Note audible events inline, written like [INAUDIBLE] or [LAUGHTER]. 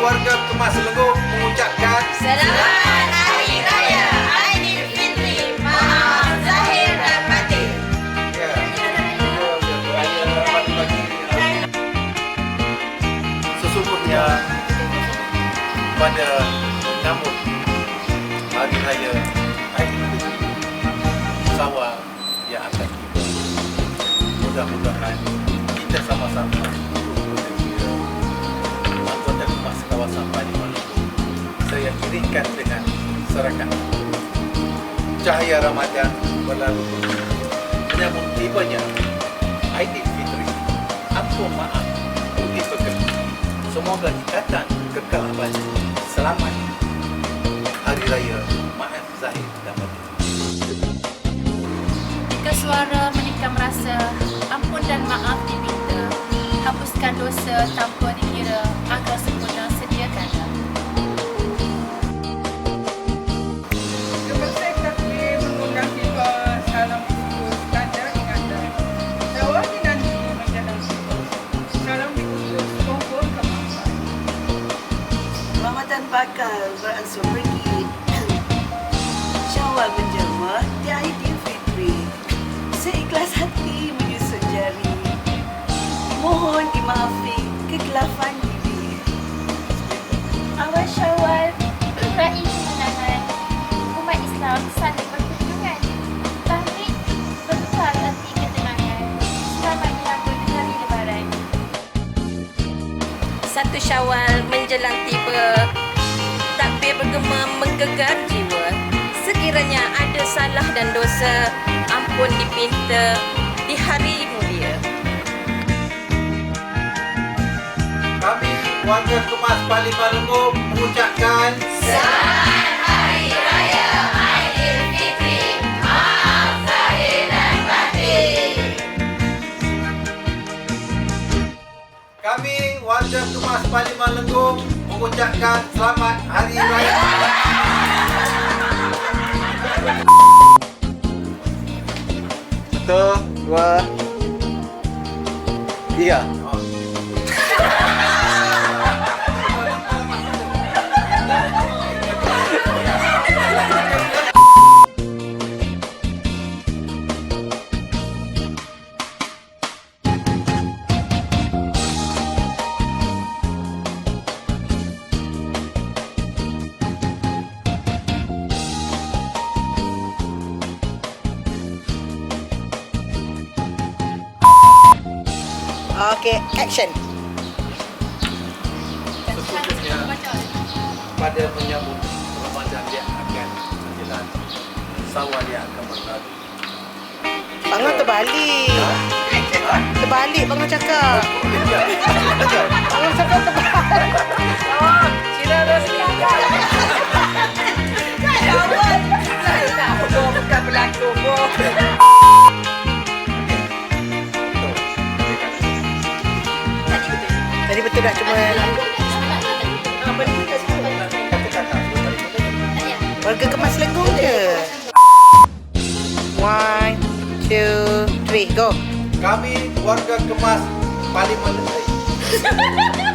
warga Kemas Selenggung mengucapkan Selamat Hari Raya Aidilfitri. Maaf zahir dan batin. ya, sesungguhnya pada menyambut hari raya Aidilfitri sawal yang akan tiba mudah-mudahan kita sama-sama saya iringkan dengan serakan. Cahaya Ramadan berlalu. Menyambut tibanya Aidilfitri ampun maaf budi pekerti semoga ikatan kekal abadi selamat Hari Raya Maaf Zahid dan Batin. Jika suara menikam rasa, ampun dan maaf diminta. Hapuskan dosa tanpa dikira, bakal beransur pergi Syawal menjelma di Aidilfitri Seikhlas hati menyusun jari Mohon dimaafi kegelapan diri Awal syawal, beraih kemenangan. Umat Islam saling berkunjungan. Tahmid bertukar arti ketenangan. Selamat menyambut hari lebaran. Satu syawal menjelang tiba. Takbir bergema menggegar jiwa. Sekiranya ada salah dan dosa, ampun dipinta di hari mulia. Kami warga Kemas Bali Maluku mengucapkan Kami warga Kemas Bali Maluku mengucapkan selamat Hari Raya. Satu, dua, tiga. Okay, action. Sesungguhnya pada menyambut Ramadan yang akan menjelang Sawal yang akan berlalu. Bangun terbalik. Ha? Terbalik bangun cakap. Bangun cakap terbalik [LAUGHS] Tak cuma Warga kemas lenggung je. One, two, three, go. Kami warga Kemas Parlimen Kakak [LAUGHS]